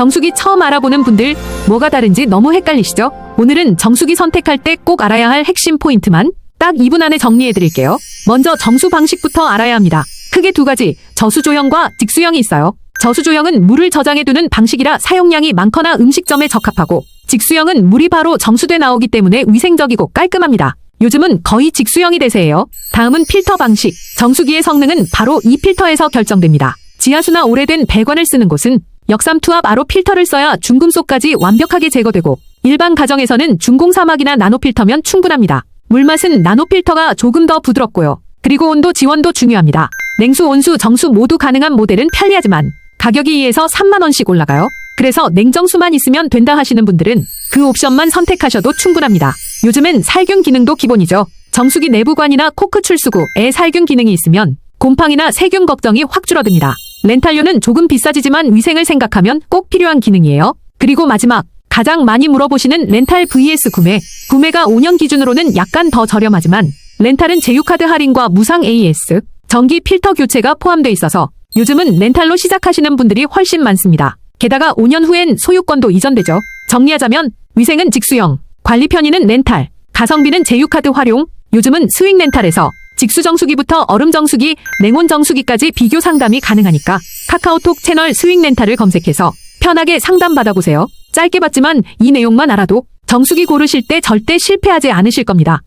정수기 처음 알아보는 분들 뭐가 다른지 너무 헷갈리시죠? 오늘은 정수기 선택할 때 꼭 알아야 할 핵심 포인트만 딱 2분 안에 정리해 드릴게요. 먼저 정수 방식부터 알아야 합니다. 크게 두 가지, 저수조형과 직수형이 있어요. 저수조형은 물을 저장해 두는 방식이라 사용량이 많거나 음식점에 적합하고 직수형은 물이 바로 정수돼 나오기 때문에 위생적이고 깔끔합니다. 요즘은 거의 직수형이 대세예요. 다음은 필터 방식. 정수기의 성능은 바로 이 필터에서 결정됩니다. 지하수나 오래된 배관을 쓰는 곳은 역삼 투합 RO 필터를 써야 중금속까지 완벽하게 제거되고 일반 가정에서는 중공 사막이나 나노 필터면 충분합니다. 물맛은 나노 필터가 조금 더 부드럽고요. 그리고 온도 지원도 중요합니다. 냉수, 온수, 정수 모두 가능한 모델은 편리하지만 가격이 2에서 3만 원씩 올라가요. 그래서 냉정수만 있으면 된다 하시는 분들은 그 옵션만 선택하셔도 충분합니다. 요즘엔 살균 기능도 기본이죠. 정수기 내부관이나 코크 출수구에 살균 기능이 있으면 곰팡이나 세균 걱정이 확 줄어듭니다. 렌탈료는 조금 비싸지지만 위생을 생각하면 꼭 필요한 기능이에요. 그리고 마지막 가장 많이 물어보시는 렌탈 vs 구매. 구매가 5년 기준으로는 약간 더 저렴하지만 렌탈은 제휴카드 할인과 무상 AS, 전기 필터 교체가 포함돼 있어서 요즘은 렌탈로 시작하시는 분들이 훨씬 많습니다. 게다가 5년 후엔 소유권도 이전되죠. 정리하자면 위생은 직수형, 관리 편의는 렌탈, 가성비는 제휴카드 활용, 요즘은 스윙 렌탈에서 직수 정수기부터 얼음 정수기, 냉온 정수기까지 비교 상담이 가능하니까 카카오톡 채널 스윙 렌탈을 검색해서 편하게 상담 받아보세요. 짧게 봤지만 이 내용만 알아도 정수기 고르실 때 절대 실패하지 않으실 겁니다.